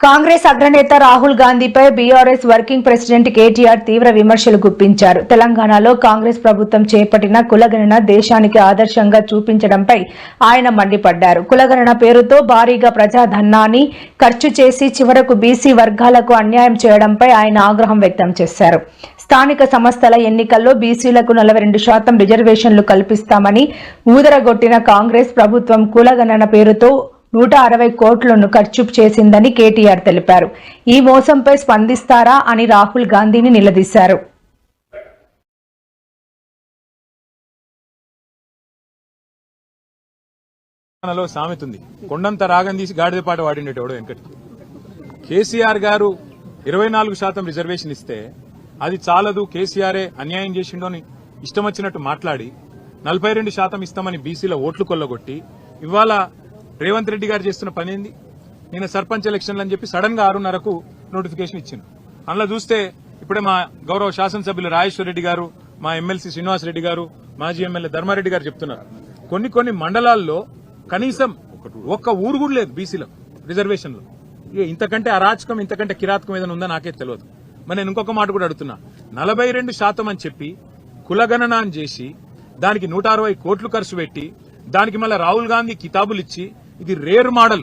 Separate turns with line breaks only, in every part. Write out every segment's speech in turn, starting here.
కాంగ్రెస్ అగ్రనేత రాహుల్ గాంధీపై BRS working president KTR తీవ్ర విమర్శలు గుప్పించారు. తెలంగాణలో కాంగ్రెస్ ప్రభుత్వం చేపట్టిన కులగణన దేశానికి ఆదర్శంగా చూపించడంపై ఆయన మండిపడ్డారు. కులగణన పేరుతో భారీగా ప్రజాధనాన్ని ఖర్చు చేసి చివరకు బీసీ వర్గాలకు అన్యాయం చేయడంపై ఆయన ఆగ్రహం వ్యక్తం చేశారు. స్థానిక సంస్థల ఎన్నికల్లో బీసీలకు నలభై రెండు శాతం రిజర్వేషన్లు కల్పిస్తామని ఊదరగొట్టిన కాంగ్రెస్ ప్రభుత్వం కులగణన పేరుతో నూట అరవై కోట్లను ఖర్చు చేసిందని కేటీఆర్ తెలిపారు. ఈ మోసంపై స్పందిస్తారా అని రాహుల్ గాంధీని నిలదీశారు.
సామెతుంది. సామెత ఉంది కొండంత రాగం తీసి గాడిద పాట వాడినటోడు వెంకట్. కేసీఆర్ గారు ఇరవై నాలుగు శాతం రిజర్వేషన్ ఇస్తే అది చాలదు కేసీఆరే అన్యాయం చేసిండో అని ఇష్టం వచ్చినట్టు మాట్లాడి నలభై రెండు శాతం ఇస్తామని బీసీల ఓట్లు కొల్లగొట్టి ఇవాళ రేవంత్ రెడ్డి గారు చేస్తున్న పని ఏంది? నేను సర్పంచ్ ఎలక్షన్లు అని చెప్పి సడన్గా ఆరున్నరకు నోటిఫికేషన్ ఇచ్చిండు. అందులో చూస్తే ఇప్పుడే మా గౌరవ శాసనసభ్యులు రాజేశ్వర రెడ్డి గారు మా ఎమ్మెల్సీ శ్రీనివాస్ రెడ్డి గారు మాజీ ఎమ్మెల్యే ధర్మారెడ్డి గారు చెప్తున్నారు. కొన్ని కొన్ని మండలాల్లో కనీసం ఒక్క ఊరు కూడా లేదు బీసీలో రిజర్వేషన్లో. ఇంతకంటే అరాచకం ఇంతకంటే కిరాతకం ఏదైనా ఉందో నాకే తెలియదు మరి నేను ఇంకొక మాట కూడా అడుగుతున్నా. నలభై రెండు శాతం అని చెప్పి కులగణన అని చేసి దానికి నూట అరవై కోట్లు ఖర్చు పెట్టి దానికి మళ్ళీ రాహుల్ గాంధీ కితాబులు ఇచ్చి ఇది రేర్ మోడల్.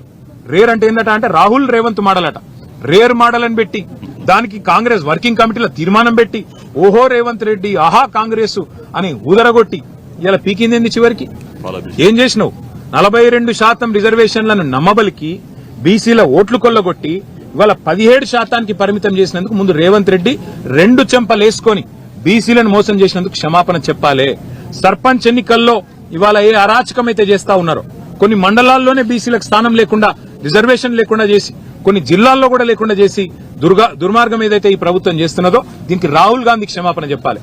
రేర్ అంటే ఏంటంటే అంటే రాహుల్ రేవంత్ మోడల్ అట రేర్ మోడల్ అని పెట్టి దానికి కాంగ్రెస్ వర్కింగ్ కమిటీలో తీర్మానం పెట్టి ఓహో రేవంత్ రెడ్డి ఆహా కాంగ్రెస్ అని ఊదరగొట్టి ఇలా పీకింది చివరికి? ఏం చేసినావు? నలభై రెండు శాతం రిజర్వేషన్లను నమ్మబలికి బీసీల ఓట్లు కొల్లగొట్టి ఇవాళ పదిహేడు శాతానికి పరిమితం చేసినందుకు ముందు రేవంత్ రెడ్డి రెండు చెంపలేసుకొని బీసీలను మోసం చేసినందుకు క్షమాపణ చెప్పాలి. సర్పంచ్ ఎన్నికల్లో ఇవాళ ఏ అరాచకం అయితే చేస్తా ఉన్నారో కొన్ని మండలాల్లోనే బీసీలకు స్థానం లేకుండా రిజర్వేషన్ లేకుండా చేసి కొన్ని జిల్లాల్లో కూడా లేకుండా చేసి దుర్గా దుర్మార్గం ఏదైతే ఈ ప్రభుత్వం చేస్తున్నదో దీనికి రాహుల్ గాంధీ క్షమాపణ చెప్పాలి.